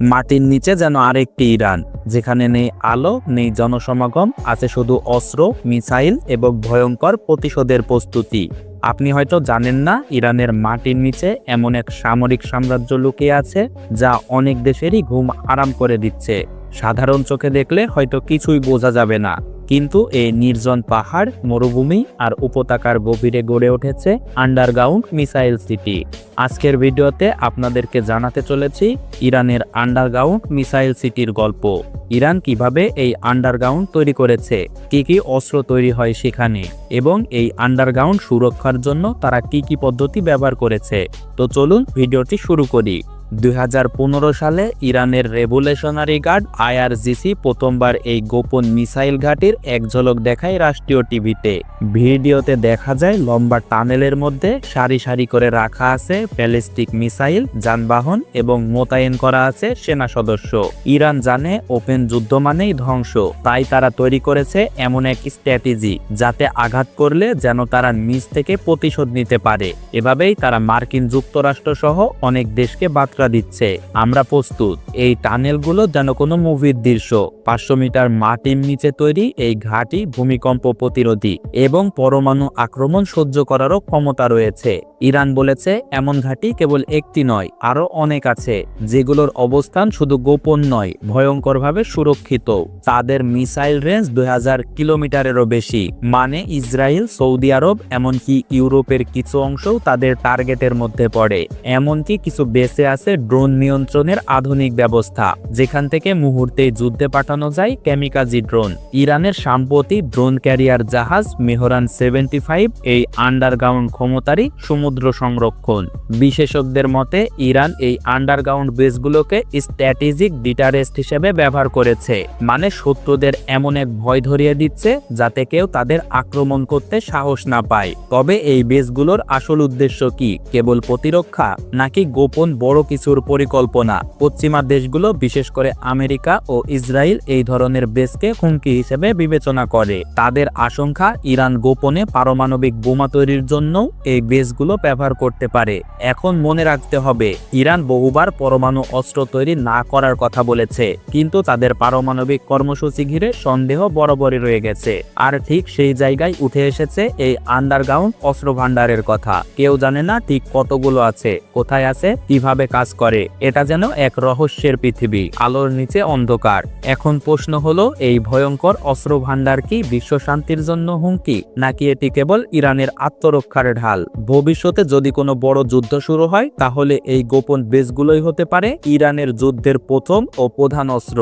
মাটির নিচে যেন আরেকটি ইরান, যেখানে নেই আলো, নেই জনসমাগম, আছে শুধু অস্ত্র, মিসাইল এবং ভয়ঙ্কর প্রতিশোধের প্রস্তুতি। আপনি হয়তো জানেন না, ইরানের মাটির নিচে এমন এক সামরিক সাম্রাজ্য লুকিয়ে আছে, যা অনেক দেশেরই ঘুম আরাম করে দিচ্ছে। সাধারণ চোখে দেখলে হয়তো কিছুই বোঝা যাবে না। কিন্তু এই নির্জন পাহাড়, মরুভূমি আর উপত্যকার গভীরে গড়ে উঠেছে আন্ডারগ্রাউন্ড মিসাইল সিটি। আজকের ভিডিওতে আপনাদেরকে জানাতে চলেছি ইরানের আন্ডারগ্রাউন্ড মিসাইল সিটির গল্প। ইরান কীভাবে এই আন্ডারগ্রাউন্ড তৈরি করেছে? কি কি অস্ত্র তৈরি হয় সেখানে? এবং এই আন্ডারগ্রাউন্ড সুরক্ষার জন্য তারা কি কি পদ্ধতি ব্যবহার করেছে? তো চলুন ভিডিওটি শুরু করি। দুই হাজার পনেরো সালে ইরানের রেভুলেশনারি গার্ড আইআরজিসি প্রথমবার এই গোপন মিসাইল ঘাটির এক ঝলক দেখায় রাষ্ট্রীয় টিভিতে। ভিডিওতে দেখা যায়, লম্বা টানেলের মধ্যে সারি সারি করে রাখা আছে ব্যালিস্টিক মিসাইল, যানবাহন এবং মোতায়েন করা আছে সেনা সদস্য। ইরান জানে ওপেন যুদ্ধ মানেই ধ্বংস, তাই তারা তৈরি করেছে এমন এক স্ট্র্যাটেজি, যাতে আঘাত করলে যেন তারা নিজ থেকে প্রতিশোধ নিতে পারে। এভাবেই তারা মার্কিন যুক্তরাষ্ট্র সহ অনেক দেশকে বার্তা দিচ্ছে। আমরা প্রস্তুত। এই টানেলগুলো যেন কোনো মুভির দৃশ্য। পাঁচশো মিটার মাটির নিচে তৈরি এই ঘাটি ভূমিকম্প প্রতিরোধী এবং পরমাণু আক্রমণ সহ্য করারও ক্ষমতা রয়েছে। ইরান বলেছে, এমন ঘাঁটি কেবল একটি নয়, আরও অনেক আছে, যেগুলোর অবস্থান শুধু গোপন নয়, ভয়ঙ্করভাবে সুরক্ষিত। তাদের মিসাইল রেঞ্জ দু হাজার কিলোমিটারেরও বেশি। মানে ইসরায়েল, সৌদি আরব, এমনকি ইউরোপের কিছু অংশও তাদের টার্গেটের মধ্যে পড়ে। এমনকি কিছু বেসে আছে ড্রোন নিয়ন্ত্রণের আধুনিক ব্যবস্থা, যেখান থেকে মুহূর্তে যুদ্ধে পাঠানো যায় কেমিকাজি ড্রোন। ইরানের সাম্প্রতিক ড্রোন ক্যারিয়ার জাহাজ মেহরান সেভেন্টি ফাইভ, এই আন্ডারগ্রাউন্ড ক্ষমতারই সমুদ্র সংরক্ষণ। বিশেষজ্ঞদের মতে, ইরান এই আন্ডারগ্রাউন্ড বেসগুলোকে স্ট্র্যাটেজিক ডিটারেস্ট হিসেবে ব্যবহার করেছে মানে শত্রুদের এমন এক ভয় ধরিয়ে দিচ্ছে যাতে কেউ তাদের আক্রমণ করতে সাহস না পায়। তবে এই বেসগুলোর আসল উদ্দেশ্য কি? কেবল প্রতিরক্ষা, নাকি গোপন বড় কিছুর পরিকল্পনা? পশ্চিমা দেশগুলো, বিশেষ করে আমেরিকা ও ইসরায়েল, এই ধরনের বেসকে হুমকি হিসেবে বিবেচনা করে। তাদের আশঙ্কা, ইরান গোপনে পারমাণবিক বোমা তৈরির জন্য এই বেসগুলো ব্যবহার করতে পারে। এখন মনে রাখতে হবে, ইরান বহুবার পরমাণু অস্ত্র তৈরি না করার কথা বলেছে, কিন্তু তাদের পারমাণবিক কর্মসূচি ঘিরে সন্দেহ বরাবরই রয়ে গেছে। আর ঠিক সেই জায়গায় উঠে এসেছে এই আন্ডারগ্রাউন্ড অস্ত্র ভান্ডারের কথা। কেউ জানে না ঠিক কতগুলো আছে, কোথায় আছে, কীভাবে কাজ করে, এটা যেন এক রহস্যের পৃথিবী। আলোর নিচে অন্ধকার। এখন প্রশ্ন হলো, এই ভয়ঙ্কর অস্ত্র ভান্ডার কি বিশ্ব শান্তির জন্য হুমকি, নাকি এটি কেবল ইরানের আত্মরক্ষার ঢাল? ভবিষ্যতে যদি কোনো বড় যুদ্ধ শুরু হয়, তাহলে এই গোপন বেসগুলোই হতে পারে। ইরানের যুদ্ধের প্রথম ও প্রধান অস্ত্র।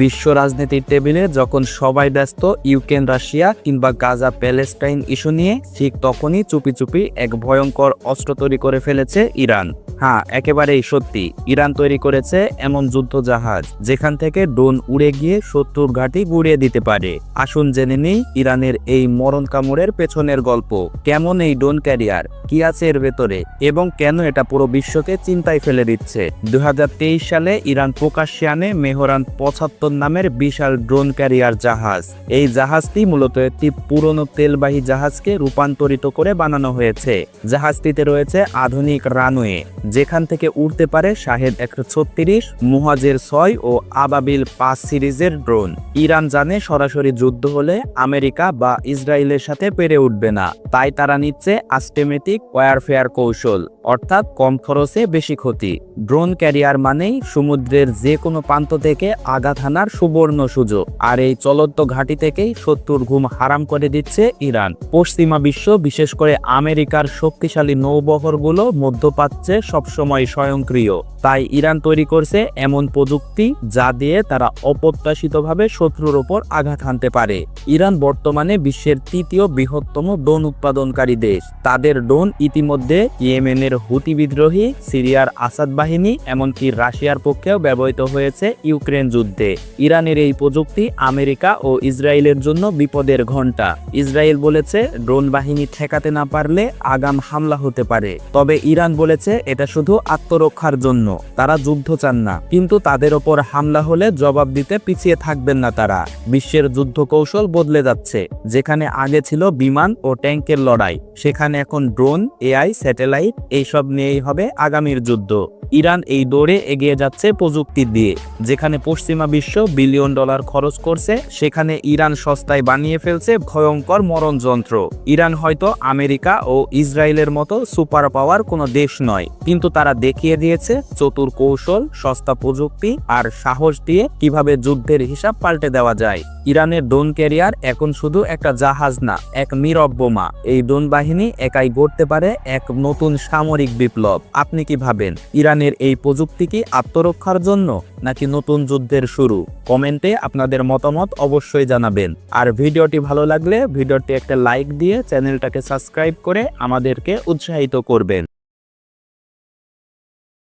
বিশ্ব রাজনীতির টেবিলে যখন সবাই ব্যস্ত, ইউক্রেন, রাশিয়া কিংবা গাজা, প্যালেস্টাইন ইস্যু নিয়ে, ঠিক তখনই চুপি চুপি এক ভয়ঙ্কর অস্ত্র তৈরি করে ফেলেছে ইরান। হ্যাঁ একেবারেই সত্যি। ইরান তৈরি করেছে এমন যুদ্ধ জাহাজ, যেখান থেকে ড্রোন উড়ে গিয়ে শত্রুর ঘাঁটি গুড়িয়ে দিতে পারে। আসুন জেনে নেই ইরানের এই মরণ কামড়ের পেছনের গল্প। কেমন এই ড্রোন ক্যারিয়ার? কি আছে এর ভেতরে? এবং কেন এটা পুরো বিশ্বকে চিন্তায় ফেলে দিচ্ছে? দুহাজার তেইশ সালে ইরান প্রকাশ্যে আনে মেহরান পঁচাত্তর নামের বিশাল ড্রোন ক্যারিয়ার জাহাজ। এই জাহাজটি মূলত একটি পুরনো তেলবাহী জাহাজকে রূপান্তরিত করে বানানো হয়েছে। জাহাজটিতে রয়েছে আধুনিক রানওয়ে যেখান থেকে উড়তে পারে শাহেদ একশো ছত্রিশ, মুহাজের ছয় ও আবাবিল পাঁচ সিরিজের ড্রোন। ইরান জানে সরাসরি যুদ্ধ হলে আমেরিকা বা ইসরায়েলের সাথে পেরে উঠবে না। তাই তারা নিচ্ছে আস্টেমেটিক ওয়ারফেয়ার কৌশল, অর্থাৎ কম খরচে বেশি ক্ষতি। ড্রোন ক্যারিয়ার মানেই সমুদ্রের যে কোনো প্রান্ত থেকে আঘাত হানার সুবর্ণ সুযোগ। আর এই চলন্ত ঘাঁটি থেকেই শত্রুর ঘুম হারাম করে দিচ্ছে ইরান। পশ্চিমা বিশ্ব, বিশেষ করে আমেরিকার শক্তিশালী নৌবহরগুলো মধ্যপ্রাচ্যে সবসময় স্বয়ংক্রিয়। তাই ইরান তৈরি করছে এমন প্রযুক্তি যা দিয়ে তারা অপ্রত্যাশিতভাবে শত্রুর ওপর আঘাত হানতে পারে। ইরান বর্তমানে বিশ্বের তৃতীয় বৃহত্তম ড্রোন উৎপাদনকারী দেশ। তাদের ড্রোন ইতিমধ্যে ইয়েমেনের হুতি বিদ্রোহী সিরিয়ার আসাদ বাহিনী এমনকি রাশিয়ার পক্ষেও ব্যবহৃত হয়েছে ইউক্রেন যুদ্ধে। ইরানের এই প্রযুক্তি আমেরিকা ও ইসরায়েলের জন্য বিপদের ঘণ্টা। ইসরায়েল বলেছে, ড্রোন বাহিনী ঠেকাতে না পারলে আগাম হামলা হতে পারে। তবে ইরান বলেছে, এটা শুধু আত্মরক্ষার জন্য। তারা যুদ্ধ চান না, কিন্তু তাদের ওপর হামলা হলে জবাব দিতে পিছিয়ে থাকবেন না তারা। বিশ্বের যুদ্ধ কৌশল বদলে যাচ্ছে, যেখানে আগে ছিল বিমান ও ট্যাঙ্কের লড়াই, সেখানে এখন ড্রোন, এআই, স্যাটেলাইট, এইসব নিয়েই হবে আগামীর যুদ্ধ। ইরান এই দৌড়ে এগিয়ে যাচ্ছে প্রযুক্তি দিয়ে। যেখানে পশ্চিমা বিশ্ব বিলিয়ন ডলার খরচ করছে, সেখানে ইরান সস্তায় বানিয়ে ফেলছে ভয়ঙ্কর মরণ যন্ত্র ইরান হয়তো আমেরিকা ও ইসরায়েলের মতো সুপার পাওয়ার কোনো দেশ নয়, কিন্তু তারা দেখিয়ে দিয়েছে চতুর কৌশল, সস্তা প্রযুক্তি আর সাহস দিয়ে কীভাবে যুদ্ধের হিসাব পাল্টে দেওয়া যায়। ইরানের ডোন ক্যারিয়ার এখন শুধু একটা জাহাজ না, এক নীরব বোমা। এই ডোন বাহিনী একাই গড়তে পারে এক নতুন সামরিক বিপ্লব। আপনি কি ভাবেন ইরানের এই প্রযুক্তি কি আত্মরক্ষার জন্য নাকি নতুন যুদ্ধের শুরু? কমেন্টে আপনাদের মতামত অবশ্যই জানাবেন। আর ভিডিওটি ভালো লাগলে ভিডিওটি একটা লাইক দিয়ে চ্যানেলটাকে সাবস্ক্রাইব করে আমাদেরকে উৎসাহিত করবেন।